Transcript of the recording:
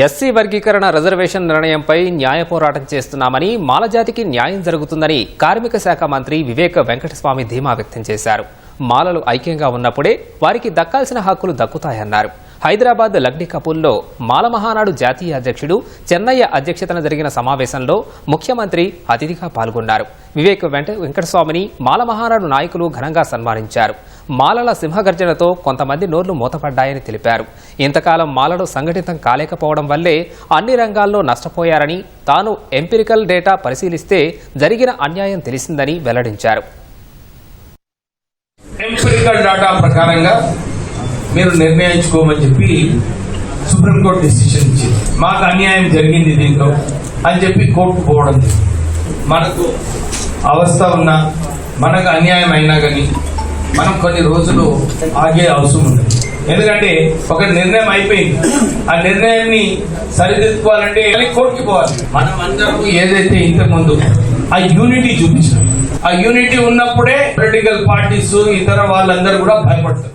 SC వర్గీకరణ reservation నిర్ణయంపై న్యాయ పోరాటం చేస్తున్నామని మాలజాతికి న్యాయం జరుగుతుందని కార్మిక శాఖ మంత్రి వివేక వెంకటస్వామి ధీమా వ్యక్తం చేశారు. మాలలు ఐక్యంగా ఉన్నప్పుడే వారికి దక్కాల్సిన హక్కులు దక్కుతాయన్నారు. హైదరాబాద్ లగ్ని కపూల్లో మాల మహానాడు జాతీయ అధ్యక్షుడు చెన్నయ్య అధ్యక్షతన జరిగిన సమావేశంలో ముఖ్యమంత్రి అతిథిగా పాల్గొన్నారు. వివేక్ వెంకటస్వామిని మాల మహానాడు నాయకులు ఘనంగా సన్మానించారు. మాలల సింహగర్జనతో కొంతమంది నోర్లు మూతపడ్డాయని తెలిపారు. ఇంతకాలం మాలలు సంఘటితం కాలేకపోవడం వల్లే అన్ని రంగాల్లో నష్టపోయారని తాను ఎంపిరికల్ డేటా పరిశీలిస్తే జరిగిన అన్యాయం తెలిసిందని వెల్లడించారు. ఎంపిరికల్ డాటా ప్రకారంగా మీరు నిర్ణయించుకోమని చెప్పి సుప్రీంకోర్టు డిసిషన్ ఇచ్చింది. మాకు అన్యాయం జరిగింది దీంట్లో అని చెప్పి కోర్టు పోవడం మనకు అవస్థ ఉన్నా మనకు అన్యాయం అయినా కానీ మనం కొన్ని రోజులు ఆగే అవసరం ఉంది. ఎందుకంటే ఒక నిర్ణయం అయిపోయింది. ఆ నిర్ణయాన్ని సరిదిద్దుకోవాలంటే కోర్టుకి పోవాలి. మనం అందరం ఏదైతే ఇంతకు ముందు ఆ యూనిటీ చూపించాం ఆ యూనిటీ ఉన్నప్పుడే పొలిటికల్ పార్టీస్ ఇతర వాళ్ళందరూ కూడా భయపడతారు.